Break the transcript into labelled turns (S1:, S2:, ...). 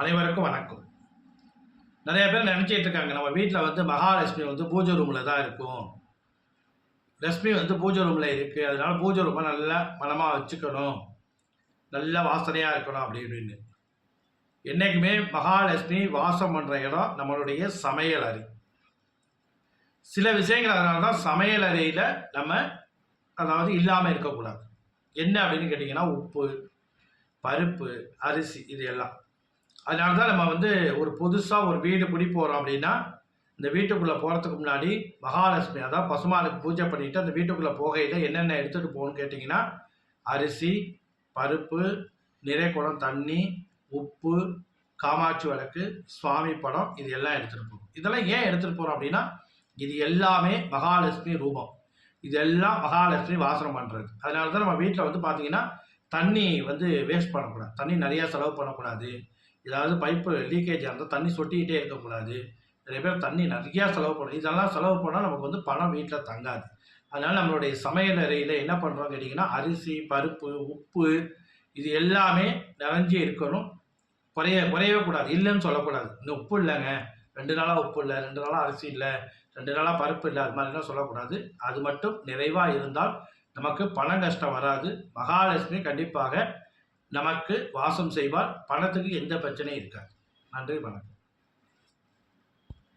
S1: அனைவருக்கும் வணக்கம். நிறைய பேர் நினச்சிட்டு இருக்காங்க நம்ம வீட்டில் வந்து மகாலட்சுமி வந்து பூஜை ரூமில் தான் இருக்கும். லட்சுமி வந்து பூஜை ரூமில் இருக்குது அதனால பூஜை ரூமை நல்லா மனமாக வச்சுக்கணும். நல்ல வாசனையாக இருக்கணும் அப்படி இப்படின்னு. என்றைக்குமே மகாலட்சுமி வாசம் பண்ணுற இடம் நம்மளுடைய சமையல் அறை. சில விஷயங்கள் அதனால தான் சமையல் அறையில் நம்ம அதாவது இல்லாமல் இருக்கக்கூடாது. என்ன அப்படின்னு கேட்டிங்கன்னா உப்பு பருப்பு அரிசி இது எல்லாம். அதனால தான் நம்ம வந்து ஒரு புதுசாக ஒரு வீடு குடி போகிறோம் அப்படின்னா இந்த வீட்டுக்குள்ளே போகிறதுக்கு முன்னாடி மகாலட்சுமி அதாவது பசுமானுக்கு பூஜை பண்ணிவிட்டு அந்த வீட்டுக்குள்ளே போகையில் என்னென்ன எடுத்துகிட்டு போகணும்னு கேட்டிங்கன்னா அரிசி பருப்பு நிறை குடம் தண்ணி உப்பு காமாட்சி வழக்கு சுவாமி படம் இது எல்லாம் எடுத்துகிட்டு போகும் இதெல்லாம் ஏன் எடுத்துகிட்டு போகிறோம் அப்படின்னா இது எல்லாமே மகாலட்சுமி ரூபம். இதெல்லாம் மகாலட்சுமி வாசனம் பண்ணுறது அதனால தான் நம்ம வீட்டில் வந்து பார்த்தீங்கன்னா தண்ணி வந்து வேஸ்ட் பண்ணக்கூடாது. தண்ணி நிறையா செலவு பண்ணக்கூடாது. ஏதாவது பைப்பு லீக்கேஜ் இருந்தால் தண்ணி சொட்டிக்கிட்டே இருக்கக்கூடாது. நிறைய பேர் தண்ணி நிறையா செலவு பண்ணணும் இதெல்லாம் செலவு பண்ணால் நமக்கு வந்து பணம் வீட்டில் தங்காது. அதனால் நம்மளுடைய சமையல் அறையில் என்ன பண்ணுறோம் கேட்டிங்கன்னா அரிசி பருப்பு உப்பு இது எல்லாமே நிறைஞ்சி இருக்கணும். குறைய குறையவே கூடாது. இல்லைன்னு சொல்லக்கூடாது. இன்னும் உப்பு இல்லைங்க. ரெண்டு நாளாக உப்பு இல்லை ரெண்டு நாளாக அரிசி இல்லை ரெண்டு நாளாக பருப்பு இல்லை அது மாதிரிலாம் சொல்லக்கூடாது. அது மட்டும் நிறைவாக இருந்தால் நமக்கு பண கஷ்டம் வராது. மகாலட்சுமி கண்டிப்பாக நமக்கு வாசம் செய்வார். பணத்துக்கு எந்த பிரச்சனையும் இருக்காது. நன்றி வணக்கம்.